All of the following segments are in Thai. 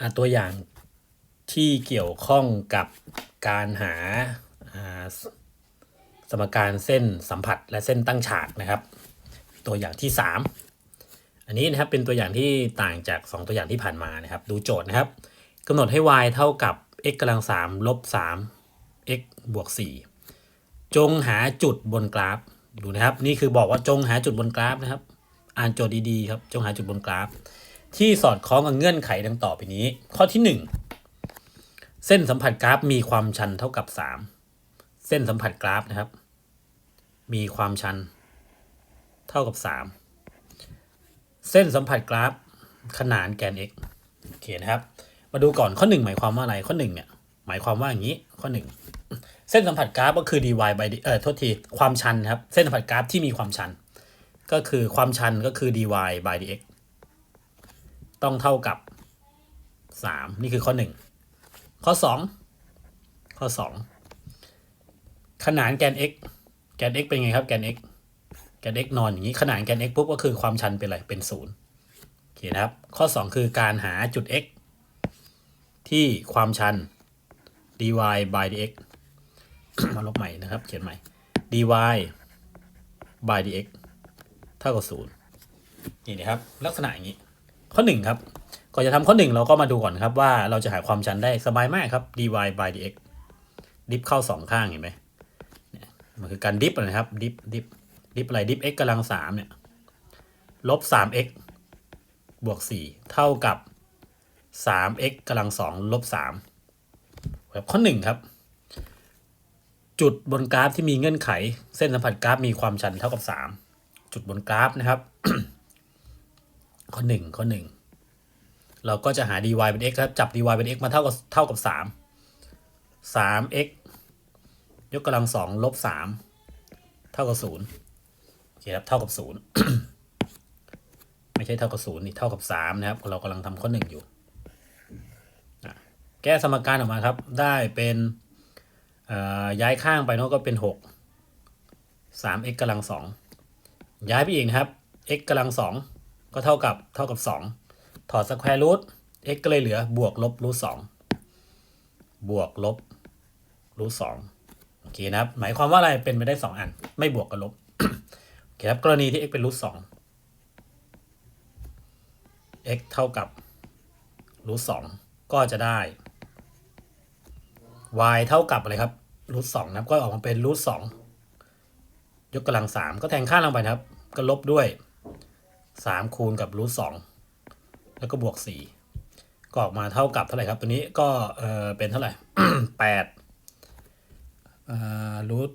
อะตัวอย่างที่เกี่ยวข้องกับการหาสสมการเส้นสัมผัสและเส้นตั้งฉากนะครับ ตัวอย่างที่ 3 อันนี้นะครับเป็นตัวอย่างที่ต่างจาก 2 ตัวอย่างที่ผ่านมานะครับ ดูโจทย์นะครับกำหนดให้ y เท่ากับ x กำลัง3ลบ3 x บวก4จงหาจุดบนกราฟดูนะครับ นี่คือบอกว่าจงหาจุดบนกราฟนะครับ อ่านโจทย์ดีๆครับจงหาจุดบนกราฟ ที่สอดคล้องกับเงื่อนไขดังต่อไปนี้ ข้อที่ 1 เส้นสัมผัสกราฟมีความชันเท่ากับ 3 เส้นสัมผัสกราฟนะครับ มีความชัน เท่ากับ 3 เส้นสัมผัสกราฟ ขนานแกน x โอเคนะครับ มาดูก่อนข้อ 1 หมายความว่าอะไรข้อ1เนี่ยหมายความว่าอย่างนี้ข้อ 1 เส้นสัมผัสกราฟก็คือ dy by เอ่อโทษทีความชันครับ เส้นสัมผัสกราฟที่มีความชัน ก็คือความชันก็คือ dy by dx ต้องเท่ากับ 3 นี่คือข้อ 1 ข้อ 2 ข้อ 2 ขนานแกน x แกน x เป็นไงครับแกน x แกน x นอนอย่างนี้ขนานแกน x ปุ๊บก็คือความชันเป็นอะไรเป็น0โอเคนะครับ ข้อ 2 คือการหาจุด x ที่ความชัน dy by dx มาลบใหม่นะครับ เขียนใหม่ dy by dx เท่ากับ0นี่นะครับ ลักษณะอย่างนี้ ข้อ 1 ครับ ก่อนจะทำข้อ 1 เราก็มาดูก่อนครับว่าเราจะหาความชันได้สบายมากครับ dy by dx ดิฟเข้า 2 ข้างเห็นไหมเนี่ยมันคือการดิฟนะครับดิฟดิฟดิฟอะไรดิฟ x กำลัง3เนี่ยลบ 3x บวก 4 เท่ากับ 3x กำลัง2ลบ3แบบข้อ 1 ครับ จุดบนกราฟที่มีเงื่อนไข เส้นสัมผัสกราฟมีความชันเท่ากับ 3 จุดบนกราฟนะครับ ข้อ1ข้อ1เราก็จะหา dy เป็น x ครับ จับ dy เป็น x มาเท่ากับเท่ากับ3 3x ยกกำลัง2ลบ3เท่ากับ0โอเคครับ เท่ากับ0ไม่ใช่เท่ากับ0นี่เท่ากับ3นะครับ เรากำลังทำข้อ1อยู่ แก้สมการออกมาครับ ได้เป็นย้ายข้างไปเนาะก็เป็น6 3x กำลัง2ย้ายไปอีกนะครับ x กำลัง2 ก็เท่ากับเท่ากับ 2 ถอดสแควร์รูท x ก็เลยเหลือบวกลบรูท2บวกลบรูท2โอเคนะครับ หมายความว่าอะไรเป็นไปได้ 2 อัน ไม่บวกกับลบโอเคครับกรณีที่ x เป็นรูท2 x เท่ากับรูท2ก็จะได้ y เท่ากับอะไรครับรูท2นะครับก็ออกมาเป็นรูท2ยกกำลัง3ก็แทงค่าลงไปนะครับ ก็ลบด้วย 3คูณกับรูท2แล้วก็บวก4ก็ออกมาเท่ากับเท่าไหร่ครับ ตัวนี้ก็เออเป็นเท่าไหร่8เอ่อรูท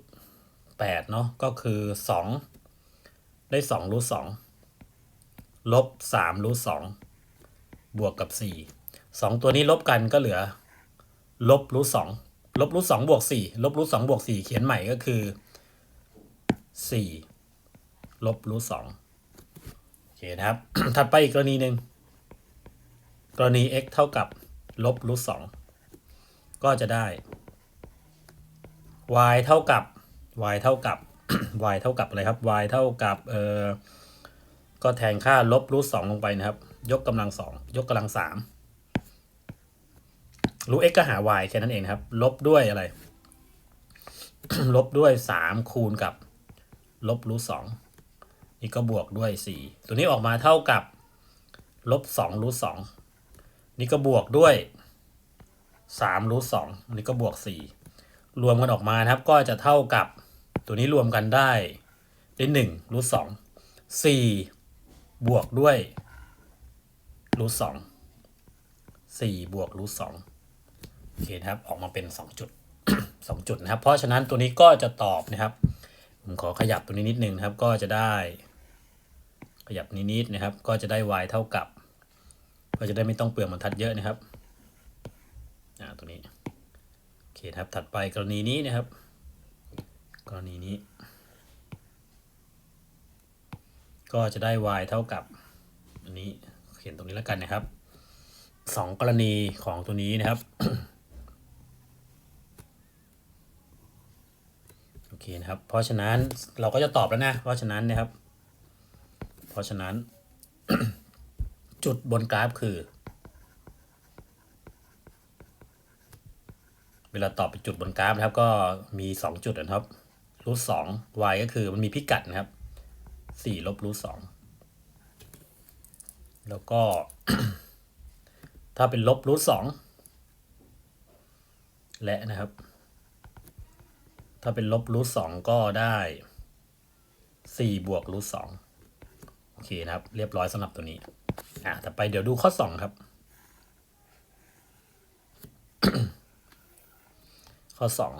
8เนาะก็คือ2ได้2รูท2ลบ3รูท2บวกกับ4 2ตัวนี้ลบกันก็เหลือ ลบรูท2ลบรูท2บวก4ลบรูท2บวก4เขียนใหม่ก็คือ4ลบรูท2โอ เคนะครับ ถัดไปอีกกรณีหนึ่งกรณี x เท่ากับลบรูท2ก็จะได้ y เท่ากับ y เท่ากับ y เท่ากับอะไรครับ y เท่ากับเอ่อก็แทนค่าลบรูท2ลงไปนะครับ ยกกำลัง2ยกกำลัง3รูท x ก็หา y แค่นั้นเองครับ ลบด้วยอะไร ลบด้วย3คูณกับ ลบรูท2 นี่ก็บวกด้วย 4 ตัวนี้ออกมาเท่ากับลบ2รูท2นี่ก็บวกด้วย3รูท2นี่ก็บวก 4 รวมกันออกมาครับก็จะเท่ากับตัวนี้รวมกันได้ได้1รูท2 4บวกด้วยรูท2 4บวกรูท2โอเคนะครับออกมาเป็น 2 จุด 2 จุดนะครับ เพราะฉะนั้นตัวนี้ก็จะตอบนะครับ ผมขอขยับตัวนี้นิดนึงนะครับก็จะได้ ขยับนิดนิดนะครับ ก็จะได้ y เท่ากับ ก็จะได้ไม่ต้องเปลืองบรรทัดเยอะนะครับอ่าตัวนี้โอเคครับถัดไปกรณีนี้นะครับ กรณีนี้ ก็จะได้ y เท่ากับอันนี้เขียนตรงนี้แล้วกันนะครับสองกรณีของตัวนี้นะครับโอเคนะครับ เพราะฉะนั้นเราก็จะตอบแล้วนะ เพราะฉะนั้นนะครับ ราะฉะนั้น จุดบนกราฟคือ เวลาตอบเป็นจุดบนกราฟนะครับ ก็มี2จุดนะครับรูทสอง y ก็คือมันมีพิกัดนะครับ4ลบรูทสองแล้วก็ ถ้าเป็นลบรูทสองและนะครับ ถ้าเป็นลบรูทสองก็ได้สี่บวกรูทสองโอ เคนะครับ เรียบร้อยสำหรับตัวนี้ อะต่อไปเดี๋ยวดูข้อสองครับ ข้อสอง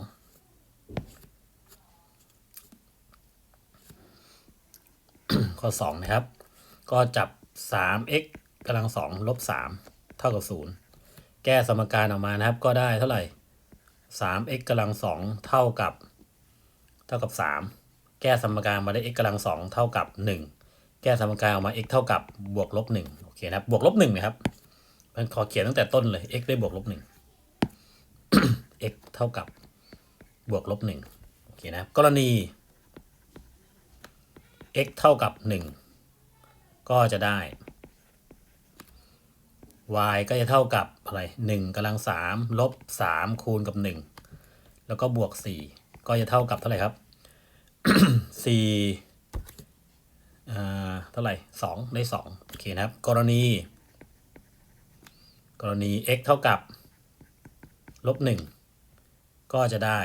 ข้อสองนะครับ ก็จับ 3x กำลังสองลบ3เท่ากับ0แก้สมการออกมานะครับ ก็ได้เท่าไหร่ 3x กำลังสองเท่ากับ เท่ากับ3แก้สมการมาได้ x กำลังสองเท่ากับ1แก้สมการออกมา x เท่ากับบวกลบ1โอเคนะครับบวกลบ1นะครับมันขอเขียนตั้งแต่ต้นเลย x ได้บวกลบ1 x เท่ากับบวกลบ1โอเคนะครับกรณี x เท่ากับ1ก็จะได้ y ก็จะเท่ากับอะไร1กำลัง3ลบ3คูณกับ1แล้วก็บวก4ก็จะเท่ากับเท่าไหร่ครับ4อ่ เท่าไหร่ 2 ได้ 2 โอเคนะครับ กรณี กรณี x เท่ากับลบ1ก็จะได้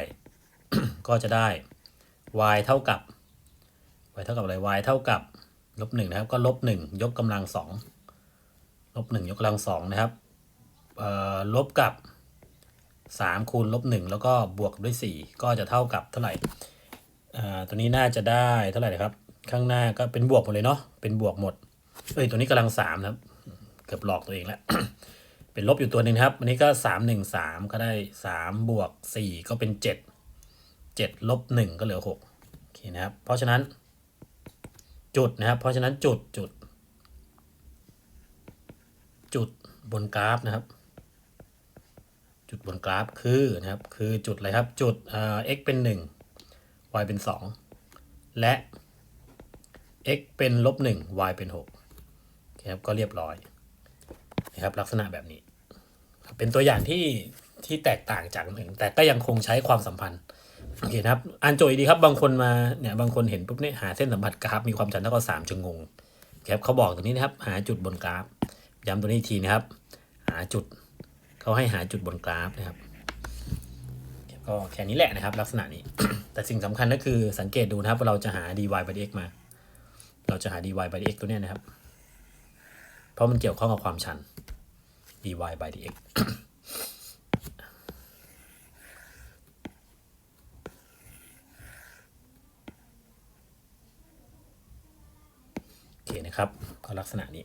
ก็จะได้ y เท่ากับ y เท่ากับอะไร y เท่ากับลบหนึ่งนะครับ ก็ลบหนึ่งยกกำลังสองลบหนึ่งยกกำลังสองนะครับลบกับสามคูณลบหนึ่งแล้วก็บวกด้วยสี่ก็จะเท่ากับเท่าไหร่ตัวนี้น่าจะได้เท่าไหร่นะครับ ข้างหน้าก็เป็นบวกหมดเลยเนาะเป็นบวกหมดเอ้ยตัวนี้กำลังสามนะครับ เกือบหลอกตัวเองแล้วเป็นลบอยู่ตัวหนึ่งครับ อันนี้ก็สามหนึ่งสามก็ได้สามบวกสี่ก็เป็นเจ็ดเจ็ดลบหนึ่งก็เหลือหกโอเคนะครับ เพราะฉะนั้นจุดนะครับ เพราะฉะนั้นจุดจุด จุดบนกราฟนะครับ จุดบนกราฟคือนะครับ คือจุดอะไรครับ จุดเอ่อ x เป็นหนึ่ง y เป็นสองและ x เป็นลบหนึ่ง y เป็นหกโอเคครับก็เรียบร้อยนะครับลักษณะแบบนี้ เป็นตัวอย่างที่ที่แตกต่างจากคนอื่นแต่ก็ยังคงใช้ความสัมพันธ์โอเคนะครับอ่านโจทย์ดีครับบางคนมาเนี่ยบางคนเห็นปุ๊บเนี่ยหาเส้นสัมผัสกราฟมีความชันเท่ากับสามจะงงครับเขาบอกตรงนี้นะครับ หาจุดบนกราฟย้ำตัวนี้อีกทีนะครับ หาจุดเขาให้หาจุดบนกราฟนะครับก็แค่นี้แหละนะครับ ลักษณะนี้ แต่สิ่งสำคัญก็คือสังเกตดูนะครับเราจะหา dy by dx มา เราจะหา dy by dx ตัวเนี้ยนะครับ เพราะมันเกี่ยวข้องกับความชัน dy by dx โอเคนะครับ ก็ลักษณะนี้